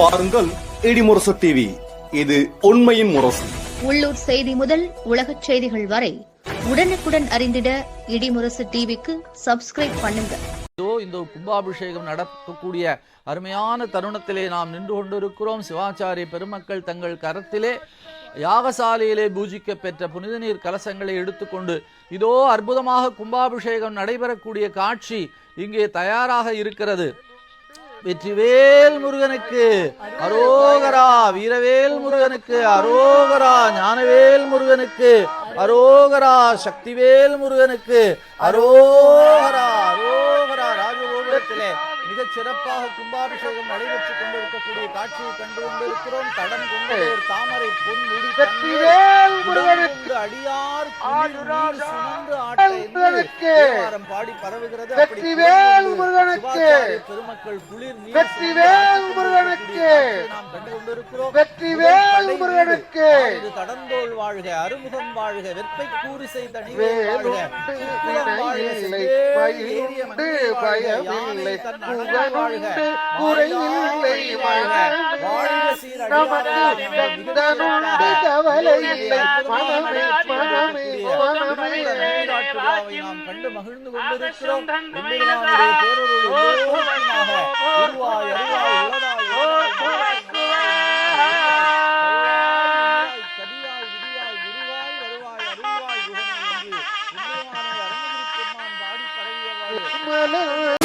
பாருங்கள் இடிமுரசு டிவி இது உண்மையின் முரசு. உள்ளூர் செய்தி முதல் உலகச் செய்திகள் வரை உடனுக்குடன் அறிந்திட இடிமுரசு டிவிக்கு சப்ஸ்கிரைப் பண்ணுங்க. இதோ இந்த கும்பாபிஷேகம் நடக்கக்கூடிய அருமையான தருணத்திலே நாம் நின்று கொண்டிருக்கிறோம். சிவாச்சாரிய பெருமக்கள் தங்கள் கரத்திலே யாகசாலையிலே பூஜிக்க பெற்ற புனித நீர் கலசங்களை எடுத்துக்கொண்டு இதோ அற்புதமாக கும்பாபிஷேகம் நடைபெறக்கூடிய காட்சி இங்கே தயாராக இருக்கிறது. வெற்றிவேல் முருகனுக்கு. அரோகரா வீரவேல் முருகனுக்கு. அரோகரா ஞானவேல் முருகனுக்கு. அரோகரா சக்திவேல் முருகனுக்கு. அரோகரா அரோகரா ராஜகோபுரத்திலே மிகச் சிறப்பாக கும்பாபிஷேகம் நடைபெற்றுக் கொண்டிருக்கக்கூடிய காட்சியை கண்டு கொண்டிருக்கிறோம் தடம் கொண்டு ஒரு தாமரை பொன் முடி அடியார் சுமந்து ஆட்ட என்று முருகனுக்கு. தேவாரம் பாடி பரவுகிறது. வெற்றிவேல் புகழ்ந்து முருகனுக்கு. வெற்றிவேல் சுமந்து முருகனுக்கு. தடந்தோள் வாழ்க அறுமுகம் வாழ்க மயிலுண்டு மங்கை வாழ்க, பயமில்லை புகழுண்டு குறையில்லை நமக்கு கவலை இல்லை மனமே மனமே. விழாவை நாம் கண்டு மகிழ்ந்து கொண்டிருக்கிறோம் எம்பெருமானுடைய பேரொருள் எல்லோருக்குமாக உருவாய் அருவாய் உளதாய் உளதாய் கதியாய் விதியாய் குருவாய் வருவாய் அருள்வாய் குகனே என்று எம்பெருமானை அருணகிரி பெருமான் பாடி பரவியவாறு மலர்